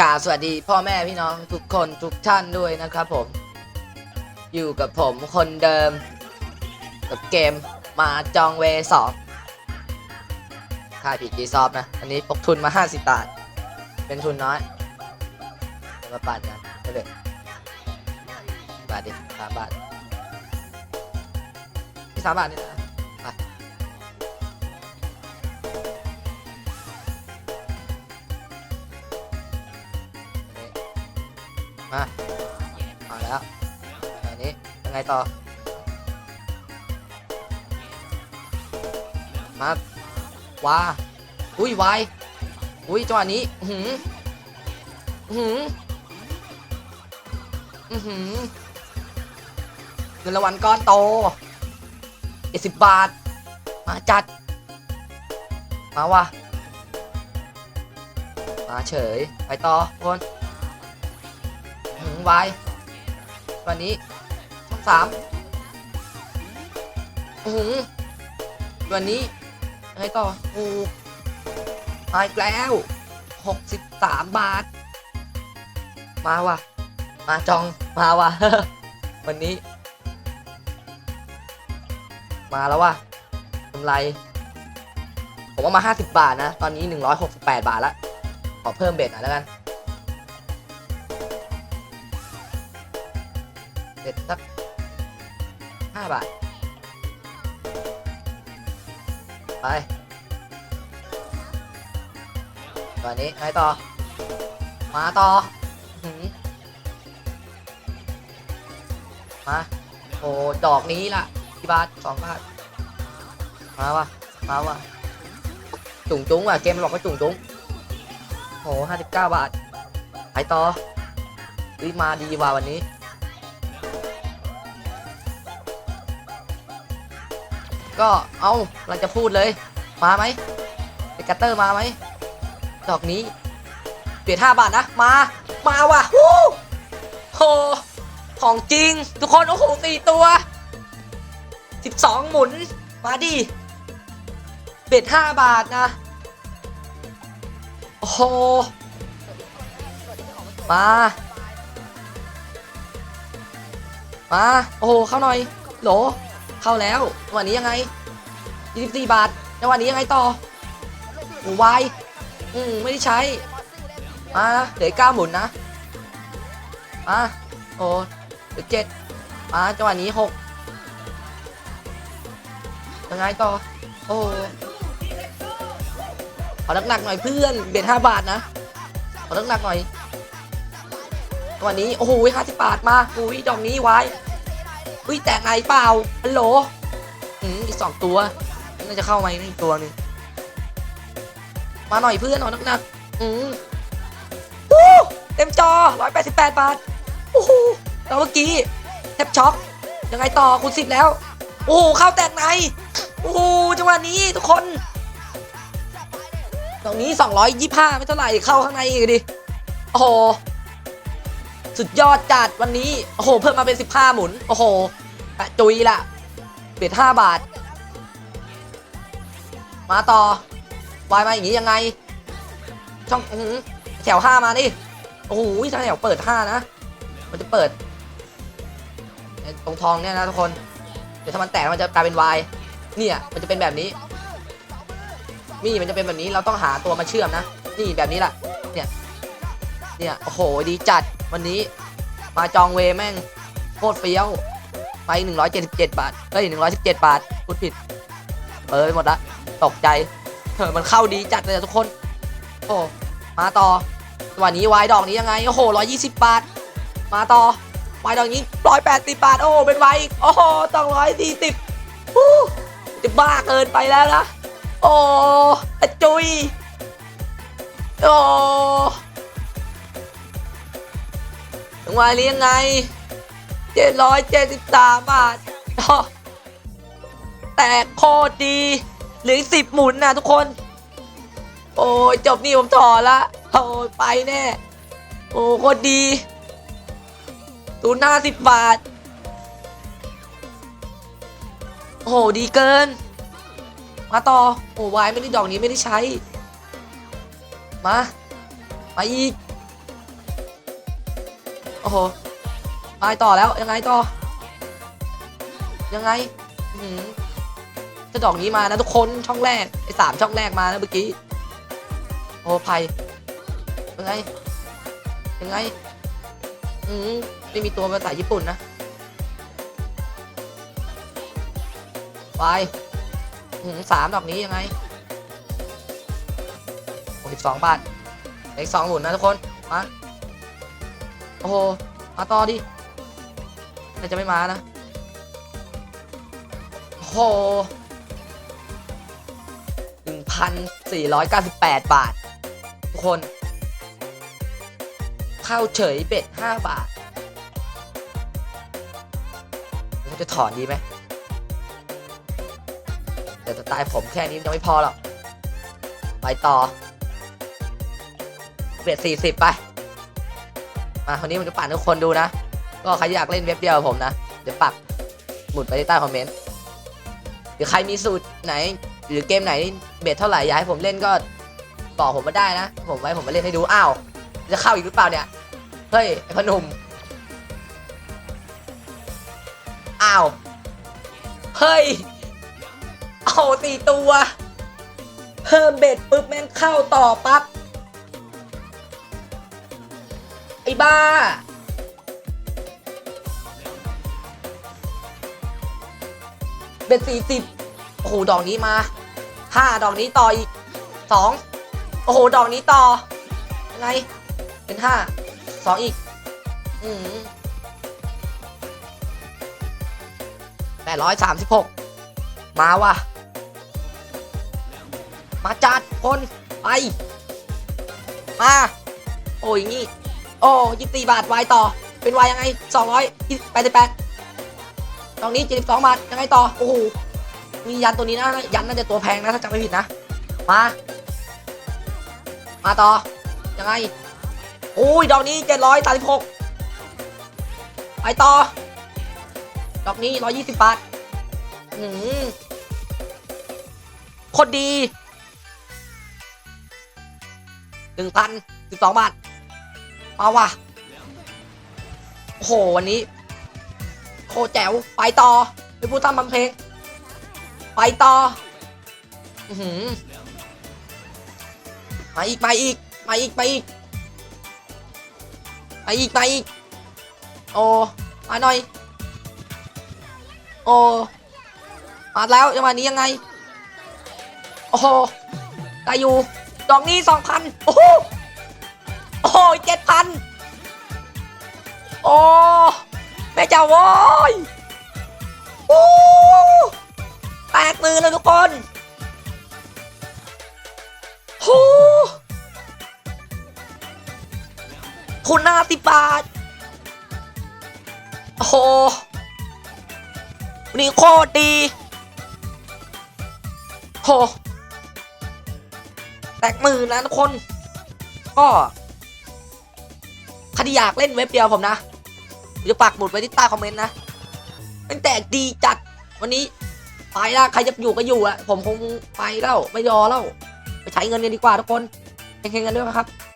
กราบสวัสดีพ่อแม่พี่น้องทุกคนทุกท่านด้วยนะครับผม อยู่กับผมคนเดิม กับเกมมาจองเวสองค่ายพีจีซอฟนะ อันนี้ปกทุนมา 50 บาท เป็นทุนน้อยมาปั่นกันไปเลยบาทดิสามบาทที่สามบาทนี่นะ มามาแล้วอันนี้ยังไงต่อมาว้าอุ้ยวายอุ้ยจังหวะนี้อือหืออือหืออื้อหือเงินรางวัลก้อนโตเจ็ดสิบบาท มาจัด มาวะมาเฉย ไปต่อทุกคน วายวันนี้ช่องสามอื้อหือวันนี้ไงต่อโอ้มาอีกแล้ว63บาท มาว่ะ มาจอง มาว่ะ วันนี้ มาแล้วว่ะกำไร ผมว่ามา50บาทนะ ตอนนี้168บาทแล้วขอเพิ่มเบ็ดหน่อยแล้วกัน เบ็ดสัก5บาท ไปตอนนี้ไงต่อ มาต่อมาโอ้ดอกนี้ล่ะกี่บาทสองบาท มาวะมาวะจุ๋งจุ้งว่ะเกมมันบอกว่าจุ๋งจุ้งโอ้ห้าสิบเก้าบาทไปต่อรีมาดีว่ะวันนี้ ก็เอาเราจะพูดเลย มาไหมเดกัตเตอร์มาไหมดอกนี้ เปลี่ยนห้าบาทนะ มา มาว่ะโหของจริง ทุกคน โอ้โหสี่ตัวสิบสองหมุน มาดิเบ็ดห้าบาทนะ โอ้โห มา มา โอ้โห เข้าหน่อย โหล เข้าแล้ววันนี้ยังไง 24 บาทแล้ววันนี้ยังไงต่อโอ้วายอืมไม่ได้ใช้มานะเหลือเก้าหมุนนะมาโอ้เหลือเจ็ดมาจังหวะนี้หกยังไงต่อ โอ้ขอหนักๆหน่อยเพื่อนเบ็ดห้าบาทนะขอหนักๆหน่อยจังหวะนี้โอ้โหห้าสิบบาทมาอุ้ยดอกนี้ไว้ อุ้ยแตกไงเปล่าฮัลโหลอืมอีกสองตัวน่าจะเข้ามาอีกตัวหนึงมาหน่อยเพื่อนหน่อยนักๆอืมโอ้เต็มจอ188บาทโอ้โหแล้วเมื่อกี้แทบช็อกยังไงต่อคูณสิบแล้ว โอ้โหเข้าแตกในโอ้โหจังหวะนี้ทุกคน ตรงนี้225ไม่เท่าไหร่เข้าข้างในอีกดิโอ้โห สุดยอดจัดวันนี้ โอ้โห เพิ่มมาเป็น 15 หมุน โอ้โหแปะจุยละเบ็ด5บาท มาต่อวายมาอย่างนี้ยังไง ช่องอื้อหือแถว 5 มาดิโอ้โหถ้าแถวเปิด 5 นะ มันจะเปิด ตรงทองเนี่ยนะทุกคน เดี๋ยวถ้ามันแตกมันจะกลายเป็นวายเนี่ยมันจะเป็นแบบนี้นี่มันจะเป็นแบบนี้เราต้องหาตัวมาเชื่อมนะ นี่แบบนี้แหละเนี่ย เนี่ย โอ้โห ดีจัด วันนี้มาจองเวแม่งโคตรเฟี้ยวไป 177 บาทเฮ้ย117 บาทพูดผิดเออไปหมดละตกใจเออมันเข้าดีจัดเลยทุกคน โอ้มาต่อวันนี้วายดอกนี้ยังไงโอ้โห120 บาท มาต่อวายดอกนี้180 บาท โอ้เป็นวายอีกโอ้โหต้อง140ฮู้จะบ้าเกินไปแล้วนะ โอ้อ้จุยโอ้ ถึงวายนี้ยังไง773บาทอ้อแต่โคตรดีหลือสิบหมุนนะทุกคน โอ้ยจบนี่ผมถอดละโอ้ยไปแน่ โอ้โคตรดีตูนห้าสิบบาท โอ้โหดีเกิน มาต่อ โอ้วายไม่ได้ดอกนี้ไม่ได้ใช้ มา มาอีก อ้โหไปต่อแล้วยังไงต่อ ยังไงอื้อหือจะดอกนี้มานะทุกคนช่องแรกไอ้สามช่องแรกมานะเมื่อกี้โอ้ภัยยังไงยังไงอืมไม่มีตัวภาษาญี่ปุ่นนะไปอืมสามดอกนี้ยังไงโอ้สิบสองบาทเลขสองหมุนนะทุกคนมา อ้โหมาต่อดิแต่จะไม่มานะโอ้โหหนึ่งพันสี่ร้อยเก้าสิบแปดบาท ทุกคนเข้าเฉยเบ็ดห้าบาทเราจะถอนดีไหมแต่สไตล์ผมแค่นี้ยังไม่พอหรอก ไปต่อเบ็ดสี่สิบไป มาคนนี้ผมจะปั่นทุกคนดูนะ ก็ใครอยากเล่นเว็บเดียวผมนะ เดี๋ยวปักหมุดไปที่ใต้คอมเมนต์หรือใครมีสูตรไหน หรือเกมไหนเบ็ดเท่าไหร่อยากให้ผมเล่นก็บอกผมมาได้นะ ผมไว้ผมมาเล่นให้ดู อ้าว จะเข้าอีกหรือเปล่าเนี่ย เฮ้ย ไอพอหนุ่ม อ้าว เฮ้ย เอาสี่ตัว เพิ่มเบ็ดปุ๊บแม่งเข้าต่อปั๊บ ไอ้บ้า เบ็ดสี่สิบโอ้โห ดอกนี้มาห้าดอกนี้ต่ออีกสองโอ้โห ดอกนี้ต่อยังไงเป็นห้าสองอีก อืมแปดร้อยสามสิบหกมาว่ะ มาจัดคน ไป มา โอ้ยงี้ โอ้ยี่สี่บาทวายต่อ เป็นวายยังไงสองร้อยแปดสิบแปดตรงนี้เจ็ดสิบสองบาทยังไงต่อ โอ้โห มียันตัวนี้นะ ยันน่าจะตัวแพงนะถ้าจำไม่ผิดนะ มา มาต่อ ยังไง โอ้ย ดอกนี้เจ็ดร้อยสามสิบหกไปต่อ ดอกนี้ร้อยยี่สิบบาท อืมโคตรดีหนึ่งพันสิบสองบาท มาว่ะโหวันนี้ โคแจ๋วไปต่อไปพูดตามบำเพลง ไปต่อ อือหือมาอีกมาอีกมาอีกมาอีกมาอีกมาอีก โอ้มาหน่อย โอ้มาแล้วจังหวะนี้ยังไง โอ้โหได้อยู่ ดอกนี้สองพันโอ้โห โอ้โหเจ็ดพันโอ้แม่เจ้าโว้ยโอ้แตกมือเลยทุกคนโหคุณหน้าสิบบาทโอ้โหนี่โคตรดีโหแตกมือนะทุกคน ก็ ที่อยากเล่นเว็บเดียวผมนะจะปักหมุดไว้ที่ใต้คอมเมนต์นะมันแตกดีจัดวันนี้ไปแล้วใครจะอยู่ก็อยู่อะผมคงไปแล้วไม่ยอแล้ว ไปใช้เงินกันดีกว่าทุกคนเฮงๆกันด้วยครับ